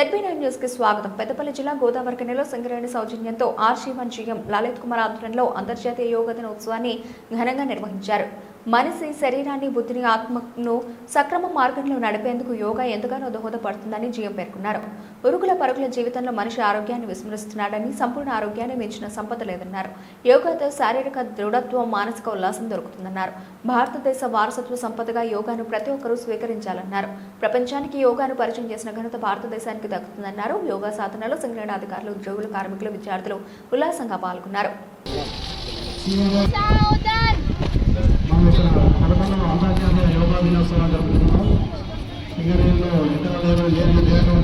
ZB nine న్యూస్కి స్వాగతం. పెద్దపల్లి జిల్లా గోదావరి కనిలో సింగరేణి సౌజన్యంతో ఆర్షీవన్ జీఎం లలిత్ కుమార్ ఆధ్వర్యంలో అంతర్జాతీయ యోగా దినోత్సవాన్ని ఘనంగా నిర్వహించారు. మనిషి శరీరాన్ని బుద్ధిని ఆత్మను సక్రమ మార్గంలో నడిపేందుకు యోగా ఎంతగానో దోహదపడుతుందని జీఎం పేర్కొన్నారు. ఉరుకుల పరుగుల జీవితంలో మనిషి ఆరోగ్యాన్ని విస్మరిస్తున్నాడని సంపూర్ణ ఆరోగ్యాన్ని మించిన సంపద లేదన్నారు. యోగాతో శారీరక దృఢత్వం మానసిక ఉల్లాసం దొరుకుతుందన్నారు. భారతదేశ వారసత్వ సంపదగా యోగాను ప్రతి ఒక్కరూ స్వీకరించాలన్నారు. ప్రపంచానికి యోగాను పరిచయం చేసిన ఘనత భారతదేశానికి దక్కుతుందన్నారు. యోగా సాధనలో సంగ్రహణ అధికారులు ఉద్యోగులు కార్మికులు విద్యార్థులు ఉల్లాసంగా పాల్గొన్నారు మనం ఇక్కడ కడపలో అంతర్జాతీయ యోగా దినోత్సవం జరుపుతున్నాం. సింగరేణిలో ఇతర లేవలు ఏది లేనటువంటి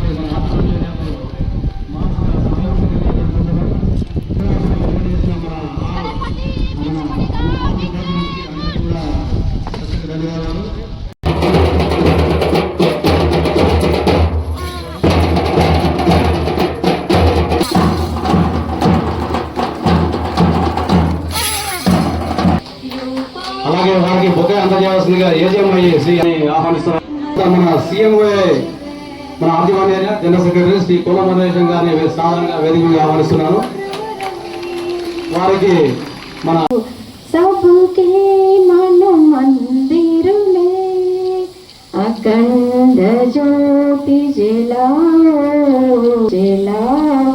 బొకే అందజేయవలసిందిగా ఏజీఎంఐ శ్రీ అని ఆహ్వానిస్తున్నారు మన సీఎంఓఏ మన ఆదివాణి జనరల్ సెక్రటరీ శ్రీ కులమధేశం గారిని సాధారణంగా వేదికగా ఆహ్వానిస్తున్నాను వారికి మన सबके मन मंदिर में अखंड ज्योति जलाओ जलाओ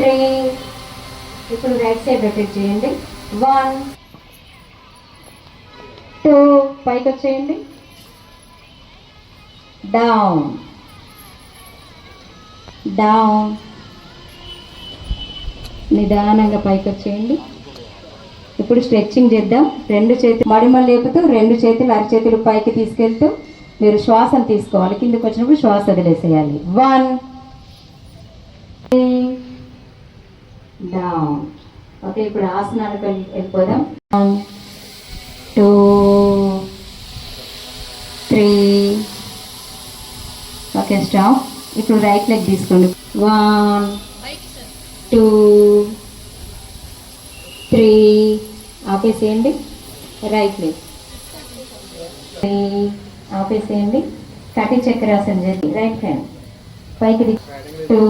త్రీ. ఇప్పుడు రైట్ సైడ్ రొటేట్ చేయండి. వన్ టూ పైకి వచ్చేయండి. డౌన్ డౌన్ నిదానంగా పైకి వచ్చేయండి. ఇప్పుడు స్ట్రెచ్చింగ్ చేద్దాం. రెండు చేతులు మడిమలు లేపుతూ రెండు చేతులు అరచేతులు పైకి తీసుకెళ్తూ మీరు శ్వాసను తీసుకోవాలి. కిందకి వచ్చినప్పుడు శ్వాస వదిలేసేయాలి. వన్ డౌన్ ఓకే ఇప్పుడు ఆసనాలకు వెళ్ళిపోదాం. టూ త్రీ ఓకే స్టాప్ ఇప్పుడు రైట్ లెగ్ తీసుకోండి. వన్ టూ త్రీ ఆపేసేయండి. రైట్ లెగ్ త్రీ ఆపేసేయండి. కటి చక్రాసన చేసి రైట్ హ్యాండ్ పైకి టూ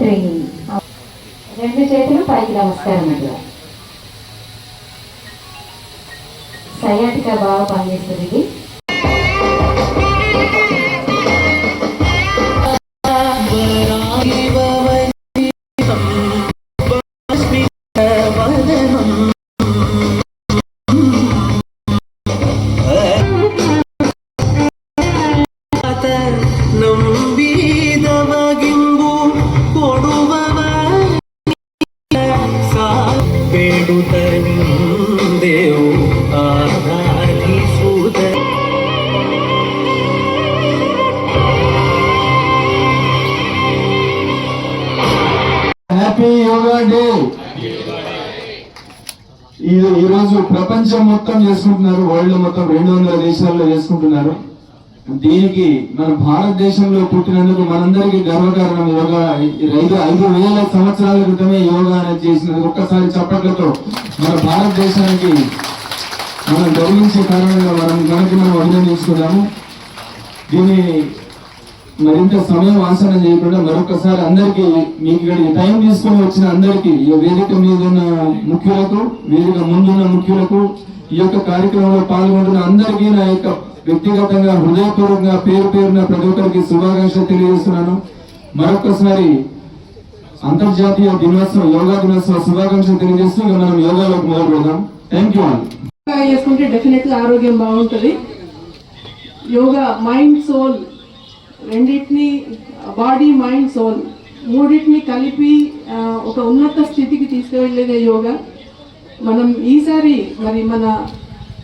త్రీ రెండు చేతులు పైకి నమస్కారం ఇట్లా సయాటిక బాగా పనిచేస్తుంది ఇది ప్రపంచం మొత్తం చేసుకుంటున్నారు వరల్డ్ మొత్తం రెండు వందల దేశాల్లో చేసుకుంటున్నారు. దీనికి మన భారతదేశంలో పుట్టినందుకు మనందరికీ గర్వకారణం యోగా. ఐదు ఐదు వేల సంవత్సరాల క్రితమే యోగా అనేది చేసినది. ఒక్కసారి చప్పట్లతో మన భారతదేశానికి మనం గౌరవించే కారణంగా మనం మనకి మనం అభినందించుకున్నాము దీన్ని మరింత సమయం ఆసనం చేయకుండా మరొకసారి అందరికీ మీకు ఇక్కడ టైం తీసుకొని వచ్చిన అందరికీ ఈ వేదిక మీద ఉన్న ముఖ్యులకు వేదిక ముందున్న ముఖ్యులకు ఈ యొక్క కార్యక్రమంలో పాల్గొంటున్న అందరికీ నా యొక్క వ్యక్తిగతంగా హృదయపూర్వకంగా పేరు పేరున ప్రతి ఒక్కరికి శుభాకాంక్షలు తెలియజేస్తున్నాను. మరొకసారి అంతర్జాతీయ దినోత్సవం యోగా దినోత్సవ శుభాకాంక్షలు తెలియజేస్తూ ఇక మనం యోగాలోకి మొదలు పెడదాం. థ్యాంక్ యూ ఆల్ చేసుకుంటే డెఫినెట్ ఆరోగ్యం బాగుంటుంది. యోగా మైండ్ సోల్ రెండింటిని బాడీ మైండ్ సోల్ మూడింటిని కలిపి ఒక ఉన్నత స్థితికి తీసుకువెళ్ళేదే యోగా. మనం ఈసారి మరి మన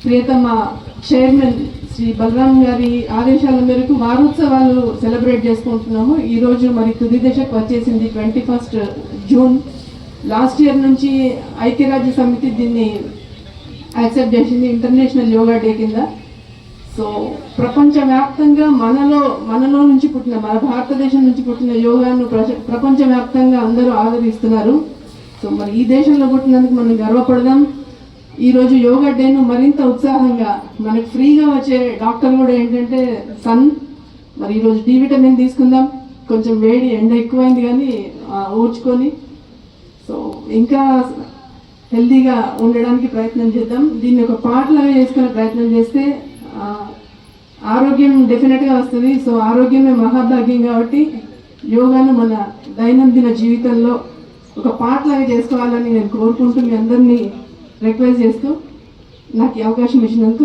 ప్రియతమ చైర్మన్ శ్రీ బలరాం గారి ఆదేశాల మేరకు వారోత్సవాలు సెలబ్రేట్ చేసుకుంటున్నాము. ఈరోజు మరి తుది దశకు వచ్చేసింది twenty first June. Last year నుంచి ఐక్యరాజ్య సమితి దీన్ని యాక్సెప్ట్ చేసింది ఇంటర్నేషనల్ యోగా డే కింద. సో ప్రపంచవ్యాప్తంగా మనలో మనలో నుంచి పుట్టిన మన భారతదేశం నుంచి పుట్టిన యోగాను ప్రపంచవ్యాప్తంగా అందరూ ఆదరిస్తున్నారు. సో మరి ఈ దేశంలో పుట్టినందుకు మనం గర్వపడదాం. ఈరోజు యోగా డేను మరింత ఉత్సాహంగా మనకు ఫ్రీగా వచ్చే డాక్టర్ కూడా ఏంటంటే సన్. మరి ఈరోజు డి విటమిన్ తీసుకుందాం. కొంచెం వేడి ఎండ ఎక్కువైంది కానీ ఊడ్చుకొని. సో ఇంకా హెల్తీగా ఉండడానికి ప్రయత్నం చేద్దాం. దీన్ని ఒక పాటలాగా చేసుకునే ప్రయత్నం చేస్తే ఆరోగ్యం డెఫినెట్గా వస్తుంది. సో ఆరోగ్యమే మహాభాగ్యం కాబట్టి యోగాను మన దైనందిన జీవితంలో ఒక పాటలాగా చేసుకోవాలని నేను కోరుకుంటూ మీ అందరినీ రిక్వెస్ట్ చేస్తూ నాకు ఈ అవకాశం ఇచ్చినందుకు